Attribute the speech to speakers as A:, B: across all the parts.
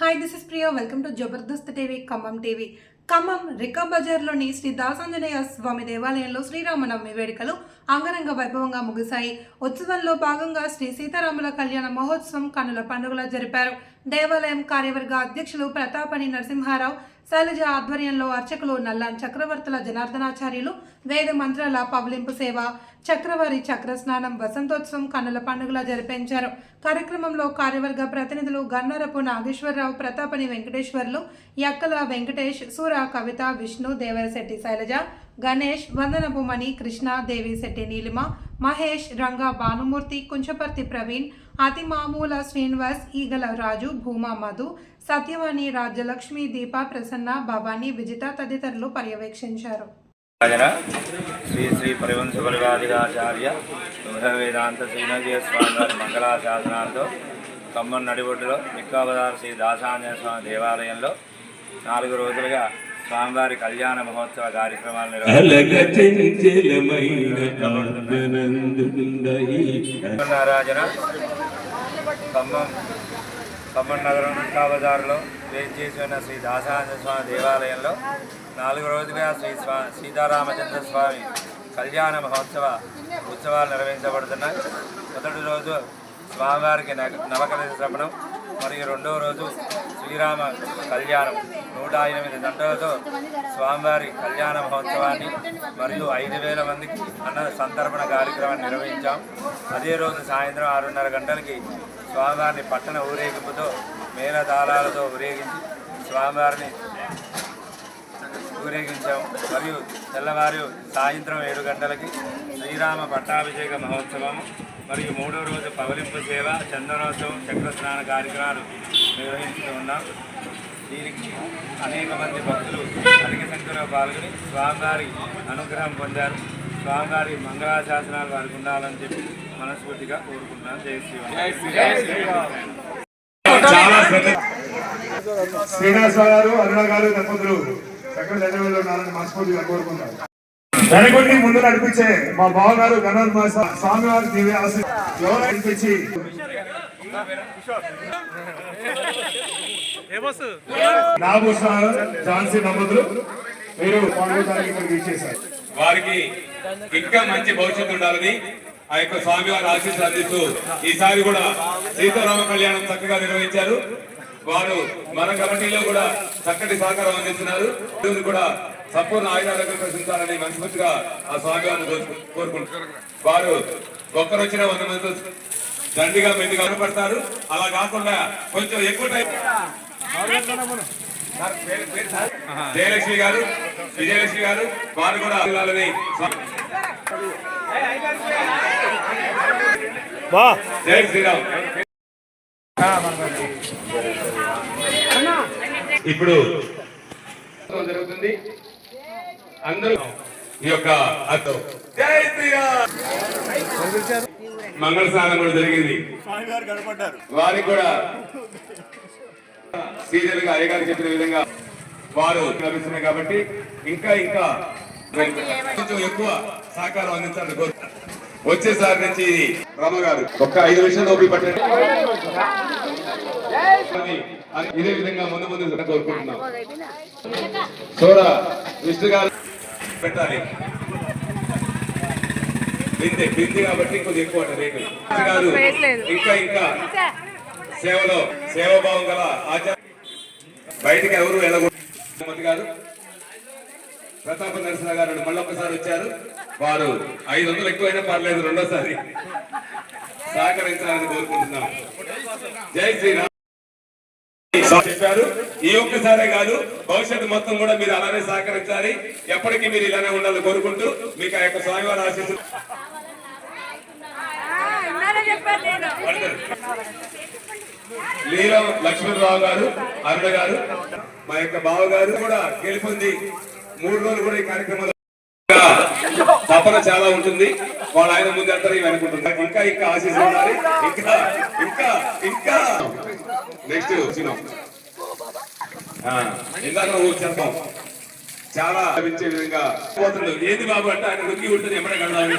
A: Hi this is Priya welcome to Jabardasth TV Khammam TV Khammam Rica బజార్లోని శ్రీ దాసాంజనేయ స్వామి దేవాలయంలో శ్రీరామనవమి వేడుకలు అంగరంగ వైభవంగా ముగిశాయి. ఉత్సవంలో భాగంగా శ్రీ సీతారాముల కళ్యాణ మహోత్సవం కనుల పండుగలా జరిపారు. దేవాలయం కార్యవర్గ అధ్యక్షులు ప్రతాపని నరసింహారావు శైలజ ఆధ్వర్యంలో అర్చకులు నల్లాన్ చక్రవర్తుల జనార్దనాచార్యులు వేద మంత్రాల పవలింపు సేవ చక్రవారి చక్ర స్నానం వసంతోత్సవం కన్నుల పండుగలా జరిపించారు. కార్యక్రమంలో కార్యవర్గ ప్రతినిధులు గన్నరపు నాగేశ్వరరావు ప్రతాపని వెంకటేశ్వర్లు యక్కల వెంకటేష్ సూర కవిత విష్ణు దేవరశెట్టి శైలజ గణేష్ వందనపు మణి కృష్ణ దేవిశెట్టి నీలిమ మహేష్ రంగా భానుమూర్తి కుంచపర్తి ప్రవీణ్ అతి మామూల శ్రీనివాస్ ఈగల రాజు భూమా మధు సత్యవాణి రాజ్యలక్ష్మి దీప ప్రసన్న భవానీ విజిత తదితరులు పర్యవేక్షించారు.
B: శ్రీ శ్రీ పరివంశ పరివాదికాచార్య వేదాంత శ్రీనదీయ స్వామి మంగళాశాసనాలతో ఖమ్మం నడిబొడ్డులో మిక్కాబదారు శ్రీ దాసాంజనేయ స్వామి దేవాలయంలో నాలుగు రోజులుగా స్వామివారి కళ్యాణ మహోత్సవ కార్యక్రమాలు నిర్వహించారు.
C: అలగ చెంచలమైన ఆనందుందయి
B: రాజన ఖమ్మం ఖమ్మం నగరం మిక్కాబజారులో వేచేసి ఉన్న శ్రీ దాసానంద స్వామి దేవాలయంలో నాలుగు రోజులుగా శ్రీ స్వా సీతారామచంద్ర స్వామి కళ్యాణ మహోత్సవ ఉత్సవాలు నిర్వహించబడుతున్నాయి. మొదటి రోజు స్వామివారికి నగ- నవకలశ శ్రవణం మరియు రెండవ రోజు శ్రీరామ కళ్యాణం. నూట ఎనిమిది గంటలతో స్వామివారి కళ్యాణ మహోత్సవాన్ని మరియు ఐదు వేల మందికి అన్న సంతర్పణ కార్యక్రమాన్ని నిర్వహించాం. అదే రోజు సాయంత్రం ఆరున్నర గంటలకి స్వామివారిని పట్టణ ఊరేగింపుతో మేళతాళాలతో ఊరేగించి స్వామివారిని ఊరేగించాం. మరియు తెల్లవారు సాయంత్రం ఏడు గంటలకి శ్రీరామ పట్టాభిషేక మహోత్సవం మరియు మూడో రోజు పవలింపు సేవ చందనోత్సవం చక్ర స్నాన కార్యక్రమాలు నిర్వహించుతూ ఉన్నాం. దీనికి అనేక మంది భక్తులు అధిక సంఖ్యలో పాల్గొని స్వామివారి అనుగ్రహం పొందారు. స్వామివారి మంగళాశాసనాలు వారికి ఉండాలని చెప్పి మనస్ఫూర్తిగా కోరుకుంటున్నాను జై శ్రీరామ్. జై
D: శ్రీనివాసరావు గారు అరుణ గారు దంపతులు చక్కని జనవరిలో ఉన్నారని మనస్ఫూర్తిగా కోరుకుంటారు వెనకొండి ముందు నడిపించే మా బావగారు గణర్ స్వామివారి దివ్య ఆశ ఎవరు నడిపించి? నాగభూషణ ఝాన్సీ దంపతులు మీరు పాల్గొనడానికి ఇక్కడికి ఇచ్చేశారు
E: వారికి ఇంకా మంచి భవిష్యత్తు ఉండాలని ఆ యొక్క స్వామివారి ఆశీస్సులు అందిస్తూ ఈసారి కూడా సీతారామ కళ్యాణం చక్కగా నిర్వహించారు. వారు మన కమిటీలో కూడా చక్కటి సహకారం అందిస్తున్నారు. కూడా సంపూర్ణ ఆయుధాలకు ప్రశ్నించాలని మనస్ఫూర్తిగా ఆ స్వామివారిని కోరు- కోరుకుంటున్నారు వారు ఒక్కరు వచ్చిన వంద మంది దండిగా మెండుగా కనపడతారు. అలా కాకుండా కొంచెం ఎక్కువ టైం జయలక్ష్మి గారు విజయలక్ష్మి గారు వారు కూడా వెళ్ళాలని జై శ్రీరామ్ ఇప్పుడు జరుగుతుంది. అందరూ ఈ యొక్క అర్థం జై శ్రీరామ్! మంగళ స్నానం కూడా జరిగింది. వారికి కూడా సీరియల్గా అయ్యగారు చెప్పిన విధంగా వారు లభిస్తున్నాయి కాబట్టి ఇంకా ఇంకా కొంచెం ఎక్కువ సహకారం అందించాలని కోరు వచ్చేసారి నుంచి రమ గారు ఒక్క ఐదు నిమిషాలు పట్టండి. ఇదే విధంగా ముందు ముందు కోరుకుంటున్నాం. సోరా విష్ణు గారు పెట్టాలి. బిందె బిందె కాబట్టి కొద్దిగా ఎక్కువ రేటు. గారు ఇంకా ఇంకా సేవలో సేవాభావం గల ఆచారం బయటికి ఎవరు వెళ్ళకూడదు. గారు ప్రతాప నరసింహ గారు మళ్ళొకసారి వచ్చారు. వారు ఐదు వందలు ఎక్కువైనా పర్లేదు రెండోసారి. సహకరించాలని కోరుకుంటున్నాం. జై శ్రీరామ్. చెప్పారు. ఈ ఒక్కసారే కాదు భవిష్యత్తు మొత్తం కూడా మీరు అలానే సహకరించాలి. ఎప్పటికీ మీరు ఇలానే ఉండాలని కోరుకుంటూ మీకు ఆ యొక్క స్వామివారి ఆశీస్సులు. లీలం లక్ష్మణరావు గారు అరుణ గారు మా యొక్క బావ గారు కూడా గెలుపొంది. మూడు రోజులు కూడా ఈ కార్యక్రమాలు తపన చాలా ఉంటుంది. వాళ్ళ ఆయన ముందు అంటారు ఇవి అనుకుంటున్నారు ఇంకా ఇంకా ఆశీస్సులు ఉండాలి. ఇంకా ఇంకా ఇంకా. నెక్స్ట్ చిన్న ఇందాక ఊరు చెప్పాం. చాలా లభించే విధంగా పోతుంది. ఏది బాబు అంటే ఆయన రుక్కి ఉంటుంది ఎమ్మడే కడదాం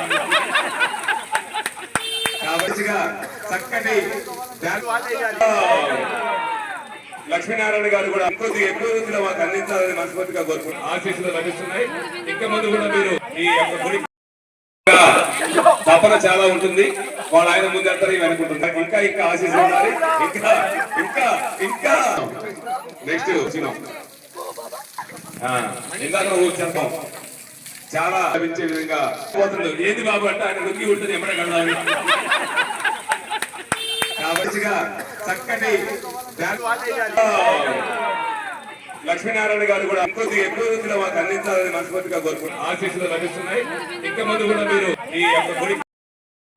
E: కాబట్టిగా చక్కటి లక్ష్మీనారాయణ గారు కూడా ఇంకొద్ది ఎక్కువ రోజులు మాకు అందించాలని మనస్ఫూర్తిగా కోరుకుంటున్నాం. ఆశీస్సులు లభిస్తున్నాయి. ఇంకా ముందు కూడా మీరు ఈ యొక్క గుడి తపన చాలా ఉంటుంది. వాళ్ళు ఆయన ముందు వెళ్తారు ఇవి అనుకుంటున్నారు. ఇంకా ఇంకా ఆశీస్సులు ఉండాలి. ఇంకా ఇంకా ఇంకా. నెక్స్ట్ వచ్చినాం ఇందాక చెప్పాం చాలా లభించే విధంగా పోతుంది. ఏది బాబు అంటే ఆయన రుక్కి ఉంటుంది ఎప్పుడే కడదామని కాబట్టిగా చక్కటి లక్ష్మీనారాయణ గారు కూడా ఇంకొద్ది ఎక్కువ రోజులు మాకు అందించాలని మనస్ఫూర్తిగా కోరుకుంటున్నాం. ఆశీస్సులు లభిస్తున్నాయి. ఇంకా ముందు కూడా మీరు ఈ యొక్క గుడి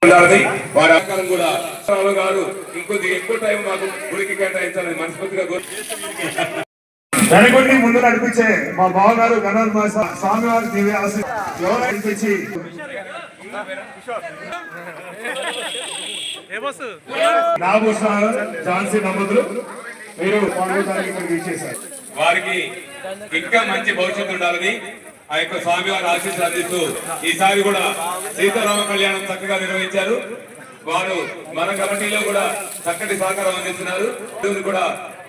E: ఉండాలని వారి ఆకారం కూడా రావు గారు ఇంకొద్ది ఎక్కువ టైం మాకు గుడికి కేటాయించాలని మనస్ఫూర్తిగా కోరుకుంటున్నాం
D: వెనకొండి ముందు నడిపించే మా బావగారు గణర్ మా స్వామివారి దివ్య ఆశీ ఎవరు నడిపించి నాగభూషణ ఝాన్సీ దంపతులు మీరు పాల్గొనడానికి ఇక్కడికి ఇచ్చేశారు
E: వారికి ఇంకా మంచి భవిష్యత్తు ఉండాలని ఆ యొక్క స్వామివారి ఆశీస్సులు అందిస్తూ ఈసారి కూడా సీతారామ కళ్యాణం చక్కగా నిర్వహించారు. వారు మన కమిటీలో కూడా చక్కటి సహకారం అందిస్తున్నారు. కూడా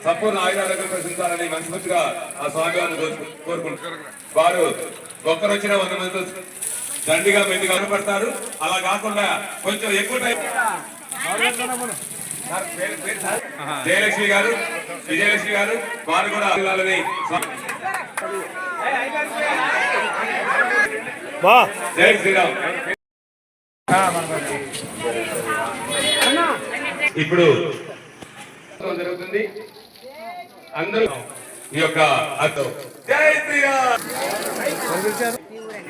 E: సంపూర్ణ ఆయుధాలను ప్రశ్నించాలని మనస్ఫూర్తిగా ఆ స్వామివారిని కోరు- కోరుకుంటున్నారు వారు ఒక్కరొచ్చిన వంద మందితో దండిగా మెండుగా కనపడతారు అలా కాకుండా కొంచెం ఎక్కువ టైం? జయలక్ష్మి గారు విజయలక్ష్మి గారు వారు కూడా వెళ్ళాలని స్వా- జై శ్రీరామ్. ఇప్పుడు జరుగుతుంది. అందరూ ఈ యొక్క జై శ్రీరామ్!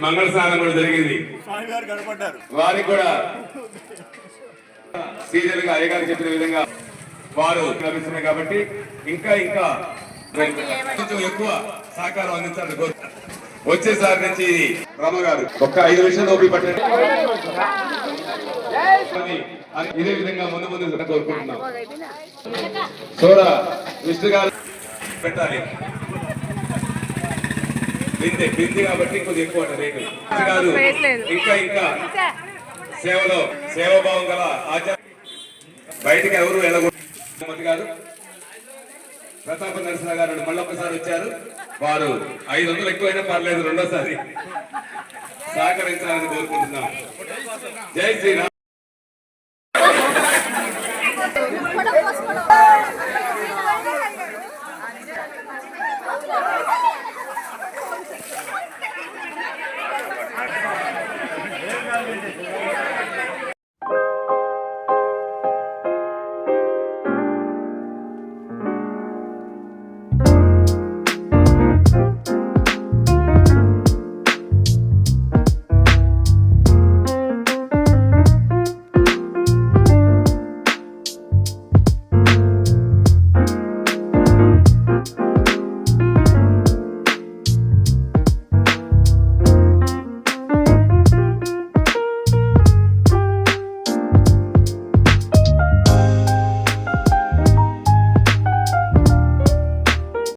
E: మంగళ స్నానం కూడా జరిగింది. వారికి కూడా సీరియల్గా అయ్యగారు చెప్పిన విధంగా వారు లభిస్తున్నాయి కాబట్టి ఇంకా ఇంకా కొంచెం ఎక్కువ సహకారం అందించాలని కోరు వచ్చేసారి నుంచి రామ గారు ఒక్క ఐదు నిమిషాలు ఓపి పట్టండి. ఇదే విధంగా ముందు ముందు కోరుకుంటున్నాం. చూడ విష్ణు గారు. పెట్టాలి. బిందె బిందె కాబట్టి కొద్దిగా ఎక్కువ అంట రేటు. గారు ఇంకా ఇంకా. సేవలో సేవాభావం గల ఆచార బయటికి ఎవరు వెళ్ళకూడదు. గారు ప్రతాప నరసింహ గారు మళ్ళీ ఒకసారి వచ్చారు. వారు ఐదు వందలు ఎక్కువైనా పర్లేదు రెండోసారి. సహకరించాలని కోరుకుంటున్నాం. జై శ్రీరామ్.